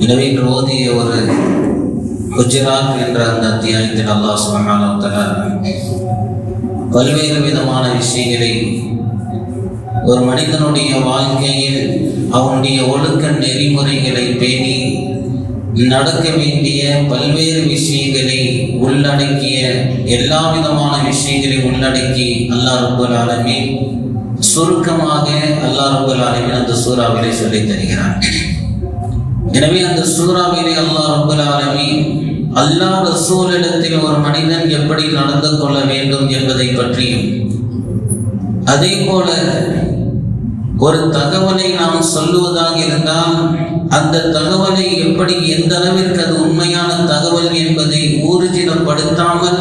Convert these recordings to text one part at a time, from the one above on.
எனவே இன்று ஓதிய ஒரு குஜராத் என்ற அந்த அத்தியாயத்தில் அல்லாஹ் சுபஹானஹு பல்வேறு விதமான விஷயங்களை ஒரு மனிதனுடைய வாழ்க்கையில் அவனுடைய ஒழுக்க நெறிமுறைகளை பேணி நடக்க வேண்டிய பல்வேறு விஷயங்களை உள்ளடக்கிய எல்லா விதமான விஷயங்களை உள்ளடக்கி அல்லா ரபுல் ஆலமி சுருக்கமாக அல்லா ரபுல் ஆலமின் அந்த சூறாவிலே சொல்லித் தருகிறான். எனவே அந்த சூறாவிலே அல்லாஹ் ரபுல் ஆலமி அல்லாஹ் ரசூலிடத்தில் ஒரு மனிதன் எப்படி நடந்து கொள்ள வேண்டும் என்பதை பற்றியும் அதே போல ஒரு தகவலை நாம் சொல்லுவதாக இருந்தால் அந்த தகவலை எப்படி எந்த அளவிற்கு அது உண்மையான தகவல் என்பதை ஊர்ஜிதப்படுத்தாமல்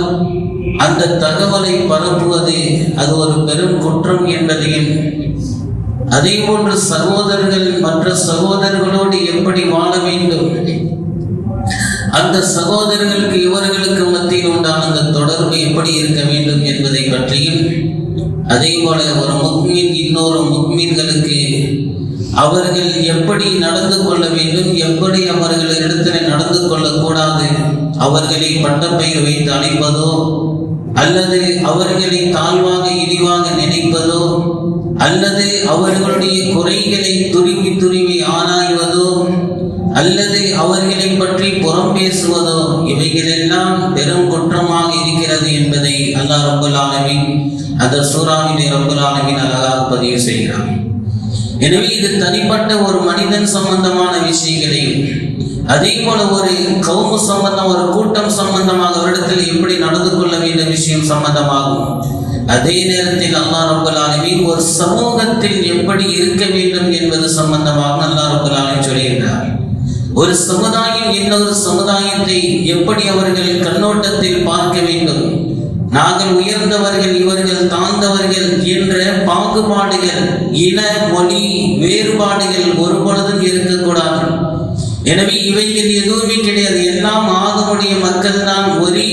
அந்த தகவலை பரப்புவது அது ஒரு பெரும் குற்றம் என்பதையும் அதே போன்று சகோதரர்கள் மற்ற சகோதரர்களோடு எப்படி வாழ வேண்டும்? அந்த சகோதரர்களுக்கு இவர்களுக்கு மத்தியில் உண்டான அந்த தொடர்பு எப்படி இருக்க வேண்டும் என்பதை பற்றியும் அதே போல ஒரு முக்மீன் இன்னொரு முக்மீன்களுக்கு அவர்கள் எப்படி நடந்து கொள்ள வேண்டும் எப்படி அவர்களிடத்தில் நடந்து கொள்ளக்கூடாது அவர்களை பட்டப்பெயர் வைத்து அழைப்பதோ அல்லது அவர்களை தாழ்வாக இழிவாக நினைப்பதோ அல்லது அவர்களுடைய குறைகளை துருவி துருவி ஆராய்வதோ அல்லது அவர்களை பற்றி புறம் பேசுவதோ இவைகளெல்லாம் பெரும் குற்றமாக இருக்கிறது என்பதை அல்லாஹ் ரபுல் ஆலமின் அந்த சூறாவிலே ரபுல் ஆலமின் அழகாக பதிவு செய்கிறான். எனவே இது தனிப்பட்ட ஒரு மனிதன் சம்பந்தமான விஷயங்களையும் அதே போல ஒரு கவுமு சம்பந்தம் ஒரு கூட்டம் சம்பந்தமாக அவரிடத்தில் எப்படி நடந்து கொள்ள வேண்டிய விஷயம் சம்பந்தமாகும். அதே நேரத்தில் அல்லா ரப்பல் ஒரு சமூகத்தில் எப்படி இருக்க வேண்டும் என்பது சம்பந்தமாக அல்லா ரபுல்லாலும் சொல்லியிருக்கிறார் ஒரு சமுதாயம் இன்னொரு சமுதாயத்தை எப்படி அவர்கள் கண்ணோட்டத்தில் பார்க்க வேண்டும்? நாங்கள் உயர்ந்தவர்கள் இவர்கள் தாழ்ந்தவர்கள் என்ற பாகுபாடுகள் இன மொழி வேறுபாடுகள் ஒரு பொழுதும் இருக்கக்கூடாது. எனவே இவைகள் எதுவுமே கிடையாது. எல்லாம் ஆகமுடைய மக்கள் தான் ஒரே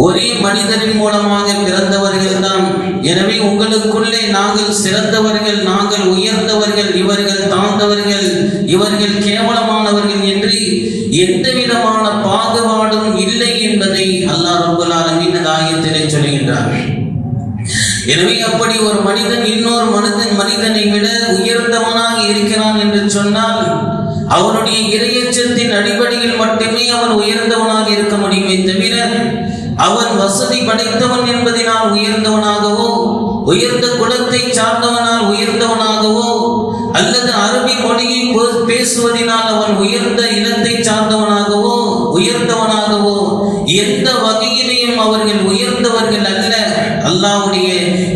ஒரே மனிதரின் மூலமாக பிறந்தவர்கள் தான். எனவே உங்களுக்குள்ளே நாங்கள் சிறந்தவர்கள் நாங்கள் உயர்ந்தவர்கள் இவர்கள் தாழ்ந்தவர்கள் இவர்கள் கேவலமானவர்கள் என்று எந்த விதமான பாகுபாடும் இல்லை என்பதை அல்லாஹ் ரப்பல் ஆலமீன் ஆயத்திலே சொல்கின்றார் எனவே அப்படி ஒரு மனிதன் இன்னொரு மனிதன் மனிதனை விட உயர்ந்தவனாக இருக்கிறான் என்று சொன்னால் அவனுடைய இரையச்சத்தின் அடிப்படையில் மட்டுமே அவன் உயர்ந்தவனாக இருக்க முடியுமே தவிர அவன் வசதி படைத்தவன் என்பதினால் உயர்ந்தவனாகவோ உயர்ந்த குலத்தை சார்ந்தவனால் உயர்ந்தவனாகவோ அல்லது அரபி மொழியை பே- பேசுவதினால் அவன் உயர்ந்த இனத்தை சார்ந்தவனாகவோ உயர்ந்தவனாகவோ எந்த வகையிலையும் அவர்கள் உயர்ந்தவர்கள் அல்ல. அல்லாவுடைய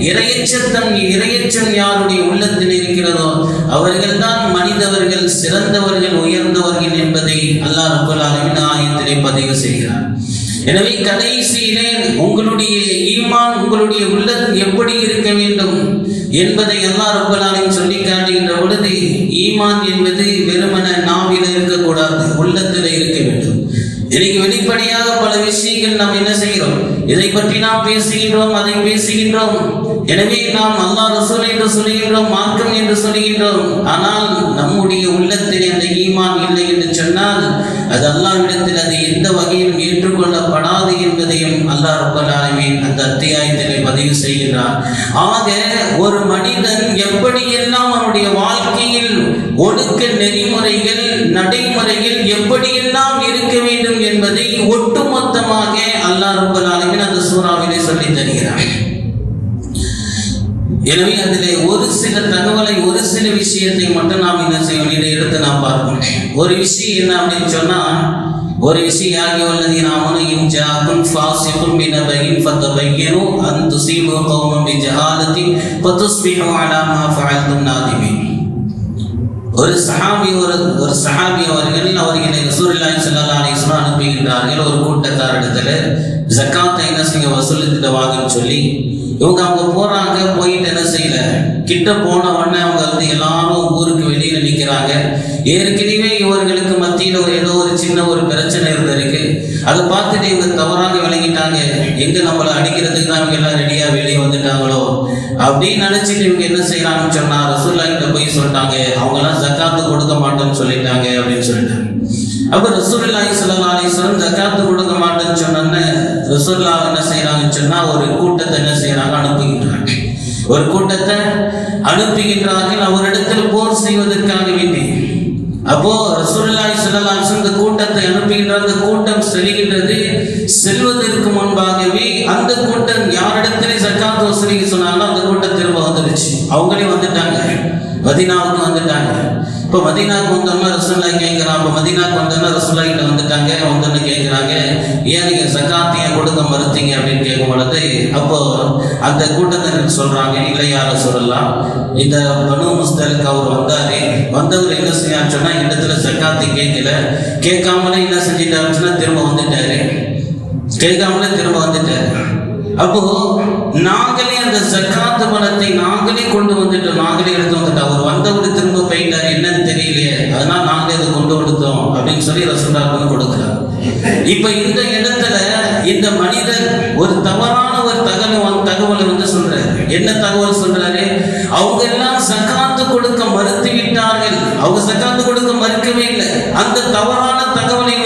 இரையச்சத்தம் இரையச்சம் யாருடைய உள்ளத்தில் இருக்கிறதோ அவர்கள்தான் மனிதவர்கள் சிறந்தவர்கள் உயர்ந்தவர்கள் என்பதை அல்லாஹ் ரப்பல் ஆலமீன் ஆயத்திலே பதிவு செய்கிறார் எனவே கடைசியிலே உங்களுடைய ஈமான் உங்களுடைய உள்ளத்தில் எப்படி இருக்க வேண்டும் என்பதை எல்லா ரப்பல் சொல்லி காட்டுகின்ற பொழுது ஈமான் என்பது வெறுமன நாவில இருக்கக்கூடாது உள்ளத்தில் இருக்க வேண்டும். இன்னைக்கு வெளிப்படையாக பல விஷயங்கள் நாம் என்ன செய்கிறோம்? இதை பற்றி நாம் பேசுகின்றோம் அதை பேசுகின்றோம். எனவே நாம் அல்லாஹ் ரசூல் என்று சொல்லுகின்றோம் மார்க்கம் என்று சொல்லுகின்றோம். ஆனால் நம்முடைய உள்ளத்தில் அந்த ஈமான் இல்லை என்று சொன்னால் அது அல்லாவிடத்தில் அது எந்த வகையிலும் ஏற்றுக்கொள்ளப்படாது என்பதையும் அல்லாஹ் ரப்பல் அந்த அத்தியாயத்திலே பதிவு செய்கிறார் ஆக ஒரு மனிதன் எப்படியெல்லாம் அவனுடைய வாழ்க்கையில் ஒழுக்க நெறிமுறைகள் நடைமுறைகள் எப்படியெல்லாம் இருக்க வேண்டும் என்பதை ஒட்டுமொத்தமாக அல்லாஹ் ரப்பல் அந்த சூறாவிலே சொல்லித் தருகிறான். எனவே அதிலே ஒரு சில தகவலை ஒரு சில விஷயத்தை மட்டும் நாம் என்ன செய்ய வேண்டிய எடுத்து நாம் பார்ப்போம். ஒரு விஷயம் என்ன அப்படின்னு சொன்னா ஒரு விஷயம் ஆகிய உள்ளது? நாமனு இன் ஜாக்கும் ஃபாசிக்கும் பினபையின் ஃபதபையனு அன் துசீபு கௌமம் பிஜஹாலத்தின் ஃபதுஸ்பிஹு அலா மா ஃபஅல்தும் நாதிமீன் ஒரு சஹாபி ஒரு ஒரு சஹாபி அவர்கள் அவர்களை ரசூலுல்லாஹி ஸல்லல்லாஹு அலைஹி வஸல்லம் அனுப்புகின்றார்கள். ஒரு கூட்டத்தாரிடத்தில் ஜக்காத்தை என்ன செய்ய வசூலித்துட்டு வாங்கன்னு சொல்லி இவங்க அவங்க போறாங்க போயிட்டு என்ன செய்யல? கிட்ட போன உடனே அவங்க வந்து எல்லாரும் ஊருக்கு வெளியில நிக்கிறாங்க. ஏற்கனவே இவர்களுக்கு மத்தியில ஒரு ஏதோ ஒரு சின்ன ஒரு பிரச்சனை இருந்திருக்கு. அதை பார்த்துட்டு இவங்க தவறாக விளங்கிட்டாங்க. எங்க நம்மளை அடிக்கிறதுக்கு தான் இவங்க எல்லாம் ரெடியா வெளியே வந்துட்டாங்களோ? அப்படின்னு நினைச்சிட்டு இவங்க என்ன செய்யறாங்கன்னு சொன்னா ரசூல்லா கிட்ட போய் சொல்லிட்டாங்க. அவங்க எல்லாம் ஜக்காத்து கொடுக்க மாட்டோம்னு சொல்லிட்டாங்க அப்படின்னு சொல்லிட்டாங்க. அப்ப ரசூலுல்லாஹி ஸல்லல்லாஹு அலைஹி வஸல்லம் கொடுக்க மாட்டேன்னு சொன்னோன்னே ரசூலுல்லாஹ் என்ன செய்யறாங்கன்னு சொன்னா ஒரு கூட்டத்தை என்ன செய்யறாங்க அனுப்புகின்றாங்க. ஒரு கூட்டத்தை அனுப்புகின்றார்கள். அவரிடத்தில் போர் செய்வதற்காக வேண்டி. அப்போ ரசூல்லாய் சொல்லலாம் இந்த கூட்டத்தை அனுப்புகின்ற அந்த கூட்டம் செல்கின்றது செல்வதற்கு முன்பாகவே அந்த கூட்டம் யாரிடத்திலே ஜக்காத் வசூலிக்க சொன்னாலும் அந்த கூட்டம் திரும்ப வந்துருச்சு அவங்களே வந்துட்டாங்க மதீனாவுக்கு வந்துட்டாங்க இப்போ மதினாக்கு வந்தோம்னா ரசூல்லா கேட்குறான் அப்போ மதினாக்கு வந்தோம்னா ரசூல்லா கிட்ட வந்துட்டாங்க. வந்தோன்னு கேட்குறாங்க ஏன் நீங்கள் ஜக்காத் கொடுக்க மறுத்தீங்க அப்படின்னு கேட்கும் பொழுது அப்போ அந்த கூட்டத்தினர் சொல்றாங்க இல்லையார சொல்லலாம். இந்த பனு முஸ்தலுக்கு அவர் வந்தாரு. வந்தவர் என்ன செய்யான்னு சொன்னா இடத்துல சக்காத்தி கேட்கல கேட்காமலே என்ன செஞ்சிட்டாருன்னு திரும்ப வந்துட்டாரு. கேட்காமலே திரும்ப வந்துட்டாரு. அப்போ நாங்களே அந்த சக்காத்து பணத்தை நாங்களே கொண்டு வந்துட்டோம். நாங்களே எடுத்து வந்துட்டோம். அவர் வந்தவர் திரும்ப அப்படின்னு சொல்லி ரசூல்லாவுக்கு வந்து கொடுக்குறாரு. இப்ப இந்த இடத்துல இந்த மனிதர் ஒரு தவறான ஒரு தகவல் தகவலை வந்து சொல்றாரு. என்ன தகவல் சொல்றாரு? அவங்க எல்லாம் சக்காத்து கொடுக்க மறுத்து விட்டார்கள் அவங்க சக்காத்து கொடுக்க மறுக்கவே இல்லை. அந்த தவறான தகவலை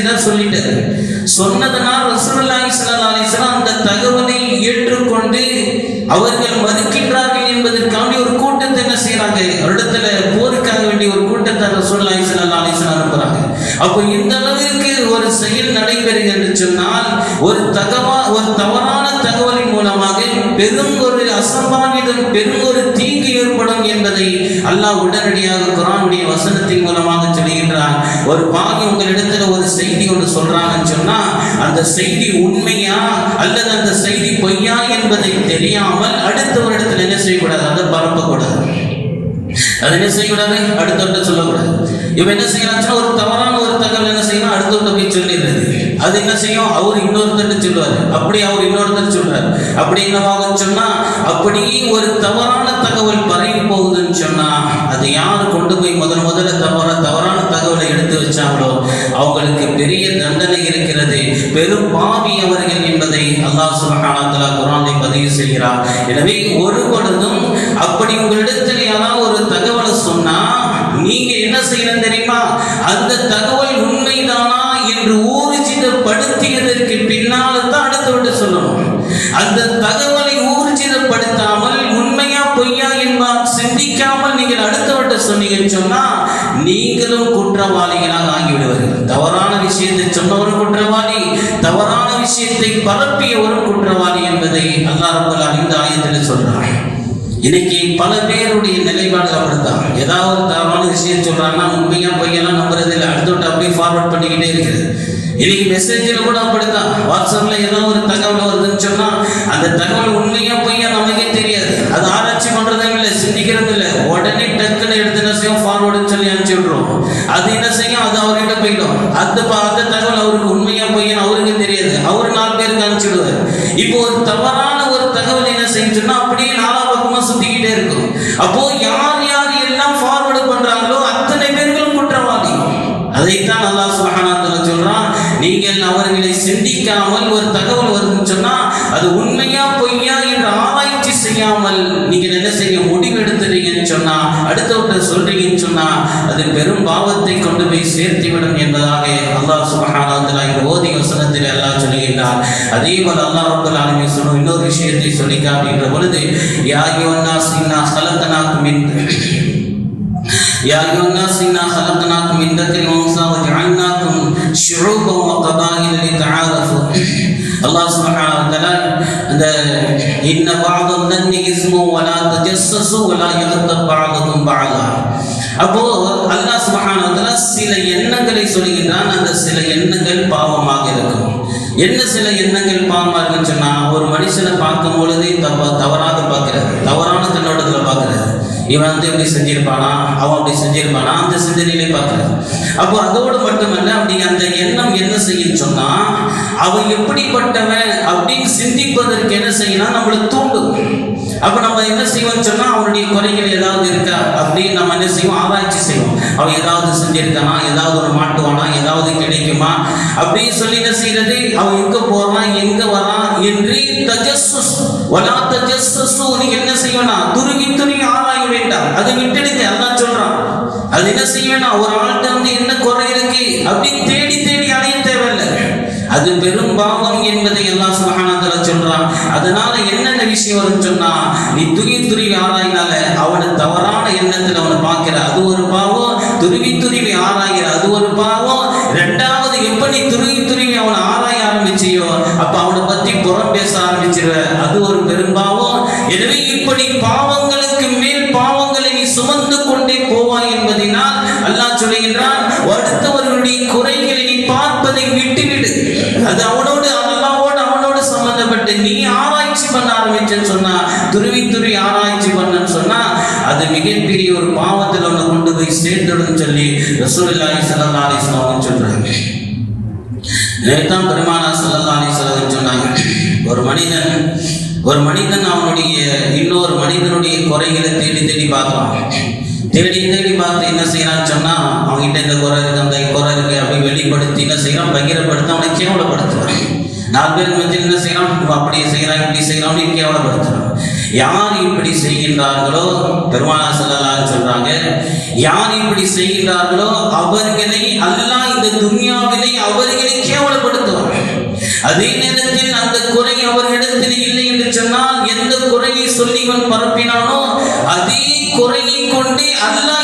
என்ன சொல்லிட்டாரு. சொன்னதனால் ரசூலுல்லாஹி ஸல்லல்லாஹு அலைஹி வஸல்லம் அந்த தகவலை ஏற்றுக்கொண்டு அவர்கள் மறுக்கின்றார்கள் என்பதற்காண்டி ஒரு கூட்டத்தை என்ன செய்யறாங்க இடத்துல போருக்காக வேண்டிய ஒரு கூட்டத்தை ரசூலுல்லாஹி ஸல்லல்லாஹு அப்போ இந்த அளவிற்கு ஒரு செயல் நடைபெறுகிறது சொன்னால் ஒரு தகவா ஒரு தவறான தகவலின் மூலமாக பெரும் ஒரு அசம்பாவிதம் பெரும் ஒரு தீங்கு ஏற்படும் என்பதை அல்லாஹ் உடனடியாக குரானுடைய வசனத்தின் மூலமாக சொல்கின்றான். ஒரு பாகி உங்களிடத்துல ஒரு செய்தி ஒன்று சொல்றாங்கன்னு சொன்னா அந்த செய்தி உண்மையா அல்லது அந்த செய்தி பொய்யா என்பதை தெரியாமல் அடுத்தவரிடத்தில் என்ன செய்யக்கூடாது? அதை பரப்பக்கூடாது. அது என்ன செய்யக்கூடாது? அடுத்தவர்கிட்ட சொல்லக்கூடாது. இவன் என்ன செய்யறாச்சுன்னா ஒரு தவறான தகவல் என்ன செய்யணும் அடுத்தவர்கிட்ட போய் சொல்லிடுறது. அது என்ன செய்யும்? அவர் இன்னொருத்தர் சொல்லுவார். அப்படி அவர் இன்னொருத்தர் சொல்றாரு. அப்படி என்னவாகும் சொன்னா அப்படி ஒரு தவறான தகவல் பரவி போகுதுன்னு சொன்னா அது யார் கொண்டு போய் முதல் முதல்ல தவற தவறான தகவலை எடுத்து வச்சாங்களோ அவங்களுக்கு பெரிய தண்டனை இருக்கிறது. பெரும் பாவி அவர்கள் என்பதை அல்லாஹ் சுப்ஹானஹு குரானை பதிவு செய்கிறார். எனவே ஒரு பொழுதும் அப்படி உங்களிடத்தில் யாராவது ஒரு தகவலை சொன்னா நீங்க என்ன செய்யணும் தெரியுமா? அந்த தகவல் உண்மைதானா என்று ஊர்ஜிதப்படுத்தியதற்கு பின்னால தான் அடுத்தவர்கிட்ட சொல்லணும். அந்த தகவலை ஊர்ஜிதப்படுத்தாமல் உண்மையா பொய்யா என்பார் சிந்திக்காமல் நீங்கள் அடுத்தவர்கிட்ட சொன்னீங்கன்னு சொன்னா நீங்களும் குற்றவாளிகளாக ஆகிவிடுவார்கள். தவறான விஷயத்தை சொன்னவரும் குற்றவாளி தவறான விஷயத்தை பரப்பியவரும் குற்றவாளி என்பதை அல்லாஹ் ரப்பல் இந்த ஆயத்தில் சொல்றாங்க இன்னைக்கு பல பேருடைய நிலைப்பாடு அப்படித்தான். ஏதாவது ஒரு தவறான விஷயம் சொல்றாங்கன்னா உண்மையா பொய்யெல்லாம் நம்புறது இல்லை. அடுத்தோட்டு அப்படியே ஃபார்வர்ட் பண்ணிக்கிட்டே இருக்குது இன்னைக்கு மெசேஜில் கூட அப்படித்தான். வாட்ஸ்அப்ல ஏதோ ஒரு தகவல் வருதுன்னு சொன்னா அந்த தகவல் உண்மையா பொய்யா நமக்கே தெரியாது. அது ஆராய்ச்சி பண்றதும் இல்லை சிந்திக்கிறதும் இல்லை. உடனே டக்குன்னு எடுத்து என்ன செய்யும்? ஃபார்வர்டுன்னு சொல்லி அனுப்பிச்சு விட்ருவோம் அது என்ன செய்யும்? அது அவர்கிட்ட போயிடும். அந்த ப- அந்த தகவல் அவருக்கு உண்மையா பொய்யான்னு அவருக்கு தெரியாது. அவர் நாலு பேருக்கு அனுப்பிச்சுடுவார் இப்போ ஒரு தவறான ஒரு தகவல் என்ன செய்யும் அதைத்தான் அல்லாஹ் சுபஹானத்துல சொல்றான். நீங்கள் அவர்களை சிந்திக்காமல் ஒரு தகவல் வருதுன்னு சொன்னா அது உண்மையா பொய்யா என்று ஆராய்ச்சி செய்யாமல் நீங்கள் என்ன செய்ய முடிவு எடுத்துறீங்கன்னு சொன்னா அடுத்தவற்றை சொல்றீங்கன்னு சொன்னா அது பெரும் பாவத்தை கொண்டு போய் சேர்த்துவிடும் என்பதாக அல்லாஹ் சுபஹானத்துல இங்கு ஓதிய வசனத்தில் அல்லாஹ் சொல்லுகின்றார் அதே போல அல்லாஹ் ரப்பல் ஆலமீன் சொல்லும் இன்னொரு விஷயத்தை சொல்லி காட்டுகின்ற பொழுது யாகி ஒன்னா சின்னா கலத்தனாக்கும் يا أيها الناس إنا خلقناكم من ذكر وأنثى وجعلناكم شعوبا وقبائل لتعارفوا الله سبحانه وتعالى அந்த إن بعض الظن إثم ولا تجسسوا ولا يغتب بعضكم بعضا அப்போ அல்லாஹ் சுப்ஹானஹு வ தஆலா சில எண்ணங்களை சொல்கின்றான் அந்த சில எண்ணங்கள் பாவமாக இருக்கும் என்ன சில எண்ணங்கள் பாவமாக இருக்குன்னு சொன்னா ஒரு மனுஷனை பார்க்கும் பொழுது தப்ப தவறாக பார்க்கிறார் தவறான கண்ணோட்டத்தில் பார்க்கிறார் இவன் வந்து இப்படி செஞ்சிருப்பானா? அவன் அப்படி செஞ்சிருப்பானா? அந்த சிந்தனையிலே பார்க்கிறார். அப்போ அதோடு மட்டுமல்ல அப்படி அந்த எண்ணம் என்ன செய்யும் சொன்னா அவன் எப்படிப்பட்டவன் அப்படின்னு சிந்திப்பதற்கு என்ன செய்யணும் நம்மளை தூண்டும். அப்ப நம்ம என்ன செய்வோம் சொன்னா அவனுடைய குறைகள் ஏதாவது இருக்கா? அப்படின்னு நம்ம என்ன செய்வோம்? ஆராய்ச்சி செய்வோம். அவன் ஏதாவது செஞ்சிருக்கானா? ஏதாவது ஒரு மாட்டுவானா? ஏதாவது கிடைக்குமா? அப்படின்னு சொல்லி என்ன செய்யறது? அவன் எங்க போறான்? எங்க வரான்? என்று தஜஸ்ஸு வலா தஜஸ்ஸு நீங்க என்ன செய்யணும் துருவி துருவி அதை விட்டுடுங்க. அதான் சொல்றான் அது என்ன செய்யணும்? ஒரு ஆள்கிட்ட வந்து என்ன குறை இருக்கு? அப்படின்னு தேடி தேடி அலைய தேவையில்லை. அது பெரும் பாவம் என்பதை எல்லாம் சுகானந்தர சொல்றான். அதனால என்னென்ன விஷயம் வரும்னு சொன்னா நீ துரி துரி ஆராயினால அவனை தவறான எண்ணத்துல அவனை பார்க்கிற அது ஒரு பாவம். துருவி துருவி ஆராயிற அது ஒரு பாவம். ரெண்டாவது எப்படி நீ துருவி துருவி ரசூலுல்லாஹி ஸல்லல்லாஹு அலைஹி வஸல்லம் சொல்றாங்க. நேத்தான் பெருமானா ஸல்லல்லாஹு அலைஹி வஸல்லம் சொன்னாங்க ஒரு மனிதன் ஒரு மனிதன் அவனுடைய இன்னொரு மனிதனுடைய குறைகளை தேடி தேடி பார்க்கலாம் தேடி தேடி பார்த்து என்ன செய்யறான்னு சொன்னா அவன்கிட்ட இந்த குறை இருக்கு அந்த குறை இருக்கு அப்படி வெளிப்படுத்தி என்ன செய்யறான்? பகிரப்படுத்த அவனை கேவலப்படுத்துறான் நாலு பேருக்கு வந்து என்ன செய்யறான்? அப்படி செய்யறான் இப்படி செய்யறான்னு கேவலப்படுத்துறான் யார் இப்படி செய்கின்றார்களோ பெருமானா செல்லலாம் சொல்றாங்க யார் இப்படி செய்கின்றார்களோ அவர்களை அல்லாஹ் இந்த துன்யாவிலே அவர்களை கேவலப்படுத்துவார் அதே நேரத்தில் அந்த குறை அவர்களிடத்தில் இல்லை என்று சொன்னால் எந்த குறையை சொல்லி இவன் பரப்பினானோ அதே குறையை கொண்டே அல்லாஹ்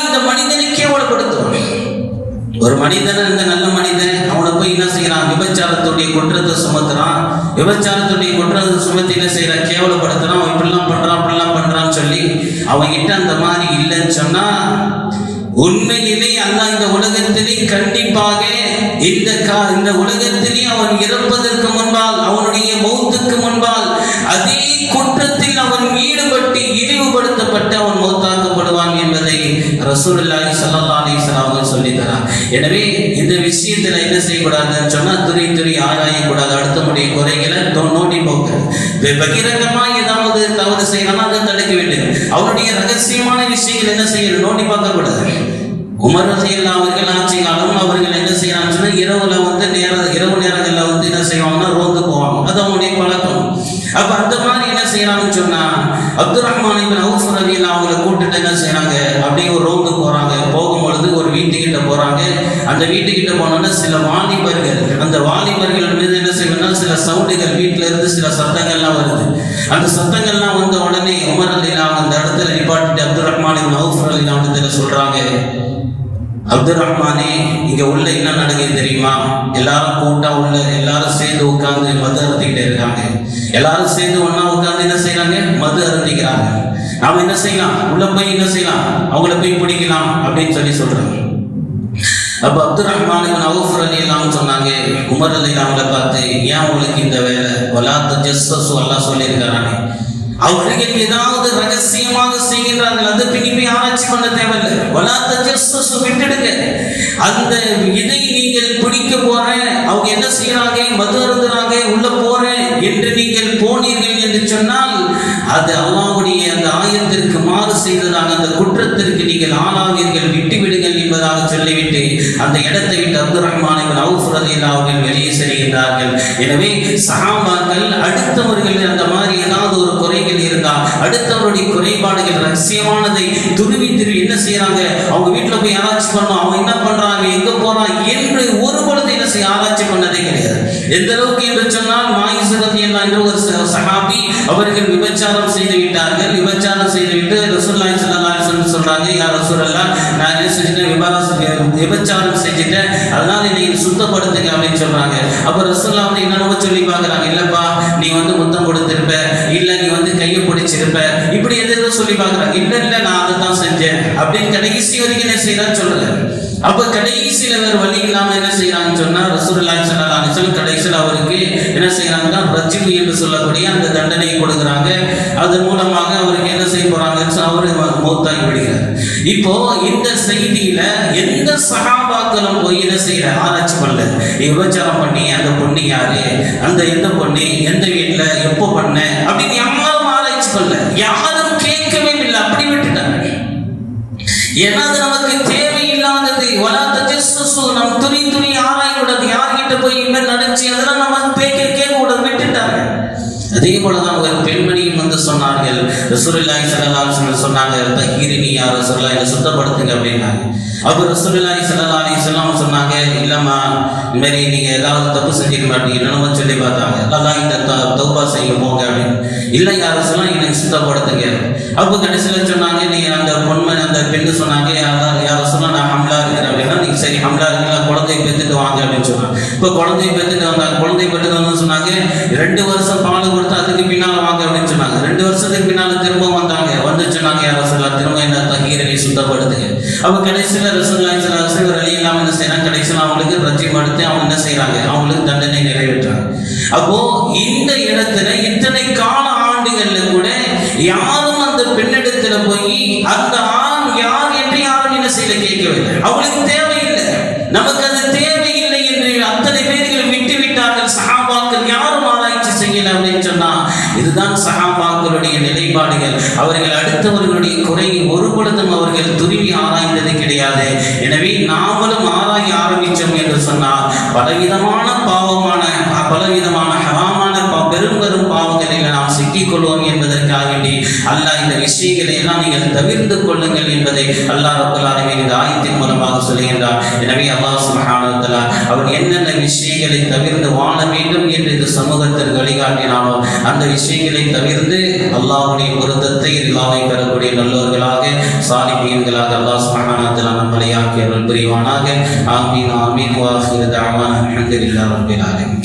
ஒரு மனிதன் அந்த நல்ல மனிதன் அவனை போய் என்ன செய்யறான்? விபச்சாரத்துடைய குற்றத்தை சுமத்துறான். விபச்சாரத்துடைய குற்றத்தை சுமத்தி என்ன செய்யறான்? கேவலப்படுத்துறான். அவன் இப்படிலாம் பண்றான் அப்படிலாம் பண்றான்னு சொல்லி அவன் கிட்ட அந்த மாதிரி இல்லைன்னு சொன்னா உண்மையிலே அல்ல இந்த உலகத்திலே கண்டிப்பாக இந்த கா இந்த உலகத்திலே அவன் இறப்பதற்கு முன்பால் அவனுடைய மௌத்துக்கு முன்பால் அதே குற்றத்தில் அவன் ஈடுபட்டு இழிவுபடுத்தப்பட்டு அவன் மௌத்தாக்கப்படுவான் என்பதை ரசூலுல்லாஹி ஸல்லல்லாஹு அலைஹி வஸல்லம் அவர்கள் சொல்லி தரான் எனவே இந்த விஷயத்துல என்ன செய்யக்கூடாதுன்னு சொன்னா துறை துறை ஆராயக்கூடாது. அடுத்தவனுடைய குறைகளை தோ- நோண்டி போக்க பகிரங்கமா ஏதாவது தவறு செய்யலாம் அதை தடுக்க வேண்டும் அவருடைய ரகசியமான விஷயங்கள் என்ன செய்யணும்? நோண்டி பார்க்க கூடாது உமர் ரலியல்லாஹு அவர்கள் ஆட்சி காலம் அவர்கள் என்ன செய்யறாங்கன்னு சொன்னா இரவுல வந்து நேர இரவு நேரங்கள்ல வந்து என்ன செய்வாங்கன்னா ரோந்து போவாங்க. அது அவனுடைய பழக்கம். அப்ப அந்த மாதிரி என்ன செய்யலாம்னு சொன்னா அப்துல் ரஹ்மான் இப்னு அவங்களை கூட்டிட்டு என்ன செய்யறாங்க? அப்படியே ஒரு ரோந்து அந்த வீட்டுக்கிட்ட போனோன்னா சில வாலிபர்கள் அந்த வாலிபர்கள் மீது என்ன செய்யணும்னா சில சவுண்டுகள் வீட்டில இருந்து சில சத்தங்கள்லாம் வருது. அந்த சத்தங்கள்லாம் வந்த உடனே உமர் அலிலாம் அந்த இடத்துல நிப்பாட்டிட்டு அப்துல் ரஹ்மான் நவுஃபர் அவுஃப் இடத்துல சொல்றாங்க? அப்துல் ரஹ்மானே இங்க உள்ள என்ன நடக்குது தெரியுமா? எல்லாரும் கூட்டா உள்ள எல்லாரும் சேர்ந்து உட்கார்ந்து மது அருந்திக்கிட்டே இருக்காங்க. எல்லாரும் சேர்ந்து ஒன்னா உட்கார்ந்து என்ன செய்யறாங்க மது அருந்திக்கிறாங்க. நாம என்ன செய்யலாம்? உள்ள போய் என்ன செய்யலாம்? அவங்கள போய் பிடிக்கலாம் அப்படின்னு சொல்லி சொல்றாங்க. அப்ப அப்துல் ரஹ்மான் இப்னு அவுஃப் சொன்னாங்க உமர் அலி அவங்கள பார்த்து ஏன் உங்களுக்கு இந்த வேலை? வலா தஜஸ்ஸஸு அல்லாஹ் சொல்லியிருக்காங்க அவர்கள் ஏதாவது ரகசியமாக செய்கின்றார்கள் அதை பின்னி போய் ஆராய்ச்சி பண்ண தேவையில்லை. வலா தஜஸ்ஸஸு விட்டுடுங்க. அந்த இதை நீங்கள் பிடிக்க போறேன் அவங்க என்ன செய்யறாங்க மது அருந்துறாங்க உள்ள போறேன் என்று நீங்கள் போனீர்கள் என்று சொன்னால் அது அல்லாவுடைய அந்த ஆயத்திற்கு மாறு செய்ததாக அந்த குற்றத்திற்கு நீங்கள் ஆளாவீர்கள் விட்டுவிடுங்கள் என்பதாக சொல்லிவிட்டு அந்த இடத்தை விட்டு அப்துல் ரஹ்மான் அவர்கள் வெளியே செல்கின்றார்கள். எனவே சகாபாக்கள் அடுத்தவர்கள் அந்த மாதிரி ஏதாவது ஒரு குறைகள் இருந்தால் அடுத்தவருடைய குறைபாடுகள் ரகசியமானதை துருவி துருவி என்ன செய்யறாங்க அவங்க வீட்டுல போய் ஆராய்ச்சி பண்ணோம் அவங்க என்ன பண்றாங்க? எங்க போறாங்க? என்று ஒரு பொழுது என்ன செய்ய ஆராய்ச்சி பண்ணதே கிடையாது. எந்த அளவுக்கு என்று சொன்னால் மாயிசரதி என்ற ஒரு சகாபி அவர்கள் விபச்சாரம் செய்து விட்டார்கள். விபச்சாரம் செய்து விட்டு ரசூலுல்லாஹி ஸல்லல்லாஹு சொல்றாங்க நான் என்ன செஞ்சுட்டேன்? விபாரம் விபச்சாரம் செஞ்சுட்டேன். அதனால நீங்கள் சுத்தப்படுத்துங்க அப்படின்னு சொல்றாங்க. அப்ப ரசூல்லா வந்து என்னென்னமோ சொல்லி பார்க்குறாங்க. இல்லப்பா நீ வந்து முத்தம் கொடுத்திருப்ப இல்ல நீ வந்து கையை பிடிச்சிருப்ப. இப்படி எது சொல்லி பார்க்கறாங்க. இல்ல இல்ல நான் அதை தான் செஞ்சேன். அப்படின்னு கடைசி வரைக்கும் என்ன செய்யறான்னு சொல்றாங்க அப்ப கடைசியில வேற வழி இல்லாம என்ன செய்யறாங்கன்னு சொன்னா ரசூலுல்லாஹி ஸல்லல்லாஹு அலைஹி வஸல்லம் கடைசியில அவருக்கு என்ன செய்யறாங்கன்னா ரஜினி என்று சொல்லக்கூடிய அந்த தண்டனையை கொடுக்குறாங்க. அதன் மூலமாக அவருக்கு என்ன செய்ய போறாங்கன்னு சொன்னா அவரு மௌத்தாகி விடுகிறார். இப்போ இந்த செய்தியில எந்த சகாபாக்களும் போய் என்ன செய்யற ஆராய்ச்சி பண்ணல. விபச்சாரம் பண்ணி அந்த பொண்ணு யாரு அந்த எந்த பொண்ணு எந்த வீட்டுல எப்போ பண்ண அப்படின்னு யாரும் ஆராய்ச்சி பண்ணல. யாரும் கேட்கவே இல்லை அப்படி விட்டுட்டாங்க. ஏன்னா அதே போலதான் ஒரு பெண்மணியும் வந்து சொன்னார்கள். ரசூலுல்லாஹி ஸல்லல்லாஹு அலைஹி சொன்னாங்க தஹீரினி யா ரசூலுல்லாஹ் என்னை சுத்தப்படுத்துங்க அப்படின்னாங்க. அப்போ ரசூலுல்லாஹி ஸல்லல்லாஹு அலைஹி வஸல்லம் சொன்னாங்க இல்லம்மா இந்த மாதிரி நீங்க ஏதாவது தப்பு செஞ்சிருக்க மாட்டீங்க என்னமோ சொல்லி பார்த்தாங்க. அல்லாஹ் இந்த தௌபா செய்ய போங்க அப்படின்னு. இல்லை யார் சொல்லலாம் என்னை சுத்தப்படுத்துங்க அப்போ கடைசியில் சொன்னாங்க நீங்க அந்த பொண்மை அந்த பெண்ணு சொன்னாங்க யார் யார் சொல்லலாம் நான் ஹம்லா இருக்கிறேன் சரி ஹம்லா இருக்குங்களா குழந்தைய பெற்றுட்டு வாங்க அப்படின்னு சொன்னாங்க. இப்போ குழந்தைய பெற்றுட்டு வந்தாங்க குழந்தைய பெற்றுட்டு வந்து சொன்னாங்க ரெண்டு வருஷம் பால் கொடுத்து அதுக்கு பின்னால் வாங்க அப்படின்னு சொன்னாங்க. ரெண்டு வருஷத்துக்கு பின்னால் திரும்ப வந்தாங்க. வந்து சொன்னாங்க யார் சொல்லலாம் திரும்ப என்ன தகீரலை சுத்தப்படுத்துங்க. அப்போ கடைசியில் ரசூல்லாய் சலாஹ் வழி இல்லாமல் என்ன செய்யறாங்க கடைசியில் அவங்களுக்கு ரஜ்ஜம் எடுத்து அவங்க என்ன செய்றாங்க? அவங்களுக்கு தண்டனை நிறைவேற்றாங்க அப்போ இந்த இடத்துல இத்தனை கால ஆண்டுகள்ல கூட யாரும் அந்த பெண்ணிடத்துல போய் அந்த என்ன செய்யல கேட்கவில்லை அவளுக்கு தேவையில்லை. நமக்கு அது தேவையில்லை என்று அத்தனை பேர்கள் விட்டு விட்டார்கள் சஹாபாக்கள் யாரும் ஆராய்ச்சி செய்யல அப்படின்னு சொன்னா இதுதான் சகாபாக்களுடைய நிலைப்பாடுகள். அவர்கள் அடுத்தவர்களுடைய குறையை ஒரு பொழுதும் அவர்கள் துருவி ஆராய்ந்தது கிடையாது. எனவே நாமளும் ஆராய ஆரம்பித்தோம் என்று சொன்னால் பலவிதமான பாவமான பலவிதமான ஹராம் பெரும் பெரும் பாவங்களில் நாம் சிக்கிக் கொள்வோம் என்பதற்காக வேண்டி அல்லாஹ் இந்த விஷயங்களை எல்லாம் நீங்கள் தவிர்த்து கொள்ளுங்கள் என்பதை அல்லாஹ் ரப்பல் இந்த ஆயத்தின் மூலமாக சொல்லுகின்றார் எனவே அல்லாஹ் சுப்ஹானஹு அவர் என்னென்ன விஷயங்களை தவிர்த்து வாழ வேண்டும் என்று இந்த சமூகத்தில் வழிகாட்டினாலும் அந்த விஷயங்களை தவிர்த்து அல்லாஹுடைய பொருத்தத்தை ரிலாவை பெறக்கூடிய நல்லவர்களாக சாலிபியன்களாக அல்லாஹ் சுப்ஹானஹு நம்மளை ஆக்கியவர்கள் புரிவானாக. ஆமீன் ஆமீன். வாஹிர் தஅவானா. அல்ஹம்துலில்லாஹி ரப்பில்